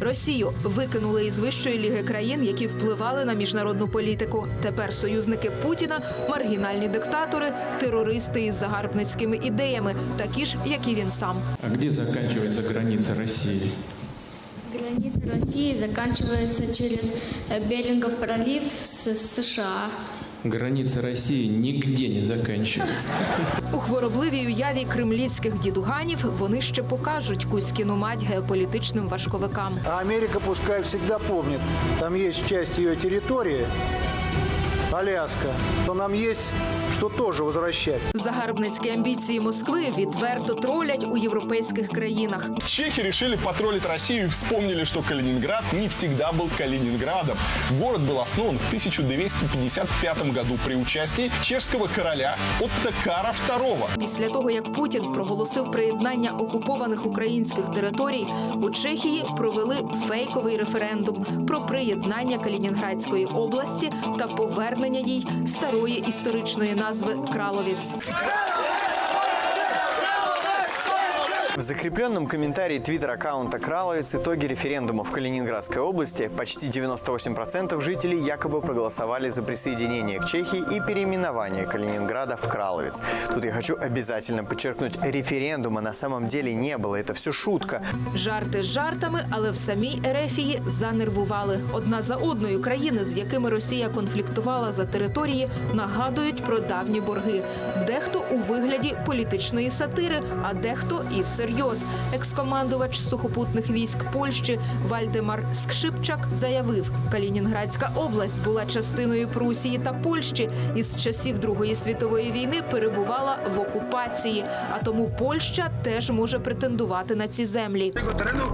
Росію викинули із вищої ліги країн, які впливали на міжнародну політику. Тепер союзники Путіна маргінальні диктатори, терористи із загарбницькими ідеями, такі ж, як і він сам. А где заканчивается граница России? Граница России заканчивается через э, Берингов пролив с США. Граница России нигде не заканчивается. У хворобливій уяві кремлівських дідуганів вони ще покажуть кузькіну мать геополітичним важковикам. А Америка пускай всегда помнит, там есть часть ее территории, Аляска, то нам есть что тоже возвращать. Загарбницькі амбіції Москви відверто тролять у європейських країнах. Чехи решили потроллить Россию и вспомнили, что Калининград не всегда был Калининградом. Город был основан в 1255 году при участии чешского короля Оттокара II. Після того, як Путін проголосив приєднання окупованих українських територій, у Чехії провели фейковий референдум про приєднання Калінінградської області та повернення їй старої історичної назви Краловіць. В закрепленном комментарии твиттер-аккаунта «Краловец» итоги референдума в Калининградской области почти 98% жителей якобы проголосовали за присоединение к Чехии и переименование Калининграда в Краловец. Тут я хочу обязательно подчеркнуть, референдума на самом деле не было, это все шутка. Жарти з жартами, але в самій Ерефії занервували. Одна за одною країни, з якими Росія конфліктувала за території, нагадують про давні борги. Дехто у вигляді політичної сатири, а дехто і всерйоз. Екскомандувач сухопутних військ Польщі Вальдемар Скшипчак заявив, Калінінградська область була частиною Прусії та Польщі і з часів Другої світової війни перебувала в окупації. А тому Польща теж може претендувати на ці землі. tego terenu,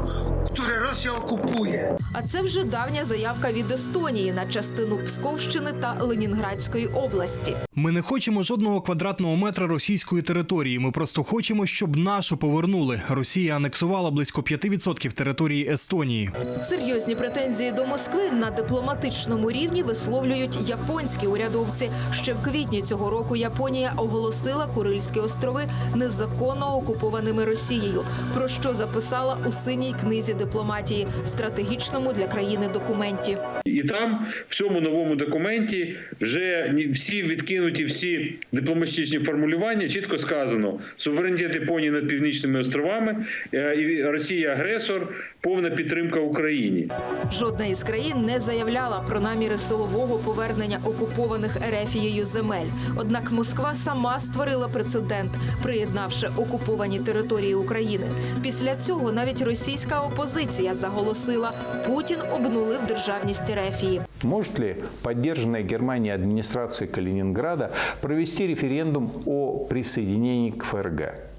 Росія okupuje. А це вже давня заявка від Естонії на частину Псковщини та Ленінградської області. Ми не хочемо жодного квадратного метра російської території. Ми просто хочемо, щоб нашу повернули. Росія анексувала близько 5% території Естонії. Серйозні претензії до Москви на дипломатичному рівні висловлюють японські урядовці. Ще в квітні цього року Японія оголосила Курильські острови незаконно окупованими Росією, про що записала у синій книзі дипломатії стратегічному для країни документі. І там в цьому новому документі вже всі відкинуті всі дипломатичні формулювання. Чітко сказано: суверенітет Японії над північними островами, е, Росія агресор, повна підтримка Україні. Жодна із країн не заявляла про наміри силового повернення окупованих Ерефією земель. Однак Москва сама створила прецедент, приєднавши окуповані території України. Після цього навіть російська опозиція заголосила, Путін обнулив державність Ерефії. Может ли поддержанная Германией администрация Калининграда провести референдум о присоединении к ФРГ?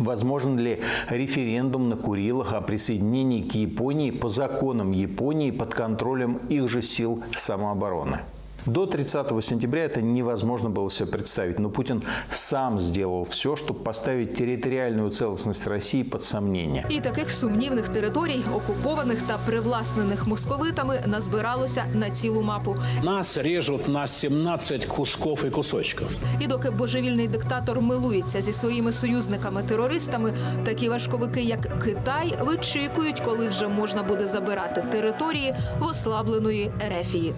Возможен ли референдум на Курилах о присоединении к Японии по законам Японии под контролем их же сил самообороны? До 30 сентября это невозможно было себе представить, но Путин сам сделал все, чтобы поставить территориальную целостность России под сомнение. І таких сумнівних територій, окупованих та привласнених московитами, назбиралося на цілу мапу. Нас режут на 17 кусков и кусочков. І доки божевільний диктатор милується зі своїми союзниками-терористами, такі важковики, як Китай, вичікують, коли вже можна буде забирати території в ослабленої Ерефії.